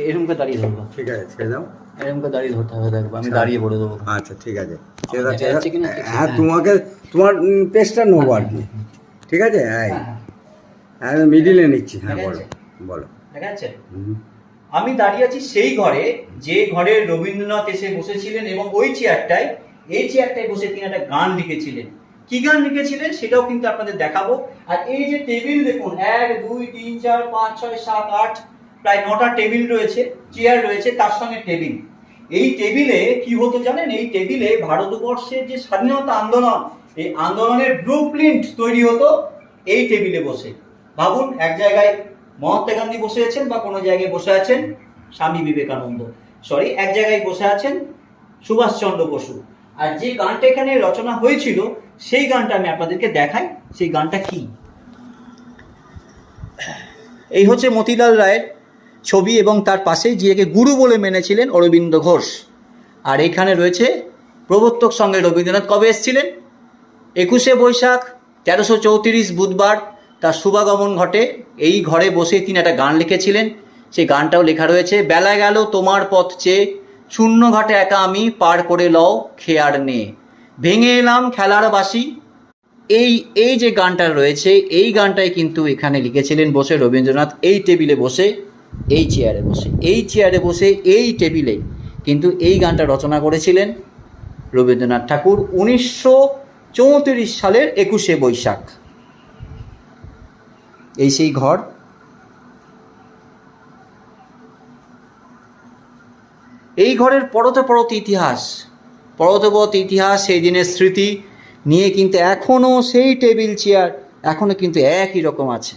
এরকম করে দাঁড়িয়ে ধরবো ঠিক আছে ছেড়ে দাও। এরকম করে দাঁড়িয়ে ধরতে হবে দেখব। আমি দাঁড়িয়ে বলে দেবো আচ্ছা ঠিক আছে। ঠিক হ্যাঁ তোমাকে তোমার পেজটা নেব আর কি। ঠিক আছে? হ্যাঁ হ্যাঁ, হ্যাঁ মিডিলে নিচ্ছি। হ্যাঁ বলো? বলো। দেখা যাচ্ছে? আমি দাঁড়িয়ে আছি সেই ঘরে যে ঘরে রবীন্দ্রনাথ এসে বসেছিলেন এবং ওই চেয়ারটায় এই চেয়ারটায় বসে তিনি একটা গান লিখেছিলেন। কি গান লিখেছিলেন? সেটাও কিন্তু আপনাদের দেখাবো। আর এই যে টেবিল দেখুন এক দুই তিন চার পাঁচ ছয় সাত আট প্রায় নটা টেবিল রয়েছে, চেয়ার রয়েছে, তার সঙ্গে টেবিল। এই টেবিলে কি হতো জানেন? এই টেবিলে ভারতবর্ষের যে স্বাধীনতা আন্দোলন, এই আন্দোলনের ব্লু প্রিন্ট তৈরি হতো এই টেবিলে বসে। ভাবুন, এক জায়গায় মহাত্মা গান্ধী বসে আছেন বা কোনো জায়গায় বসে আছেন স্বামী বিবেকানন্দ। সরি এক জায়গায় বসে আছেন সুভাষচন্দ্র বসু। আর যে গানটা এখানে রচনা হয়েছিল, সেই গানটা আমি আপনাদেরকে দেখাই। সেই গানটা কি? এই হচ্ছে মতিলাল রায়ের ছবি এবং তার পাশে যিনি গুরু বলে মেনেছিলেন অরবিন্দ ঘোষ। আর এখানে রয়েছে প্রবর্তক সঙ্গে রবীন্দ্রনাথ কবে এসেছিলেন? একুশে বৈশাখ, তেরোশো চৌত্রিশ বুধবার তার শুভাগমন ঘটে। এই ঘরে বসে তিনি একটা গান লিখেছিলেন। সেই গানটাও লেখা রয়েছে, বেলা গেল তোমার পথ চেয়ে, শূন্য ঘাটে একা আমি পার করে লও খেয়ার নে। ভেঙে এলাম খেলার বাসি এই এই যে গানটা রয়েছে, এই গানটাই কিন্তু এখানে লিখেছিলেন বসে রবীন্দ্রনাথ। এই টেবিলে বসে এই চেয়ারে বসে, এই চেয়ারে বসে, এই টেবিলে কিন্তু এই গানটা রচনা করেছিলেন রবীন্দ্রনাথ ঠাকুর উনিশশো চৌত্রিশ সালের একুশে বৈশাখ। এই সেই ঘর। এই ঘরের পরতে পরত ইতিহাস, পরতে পরত ইতিহাস সেই দিনের স্মৃতি নিয়ে কিন্তু এখনও সেই টেবিল চেয়ার এখনও কিন্তু একই রকম আছে।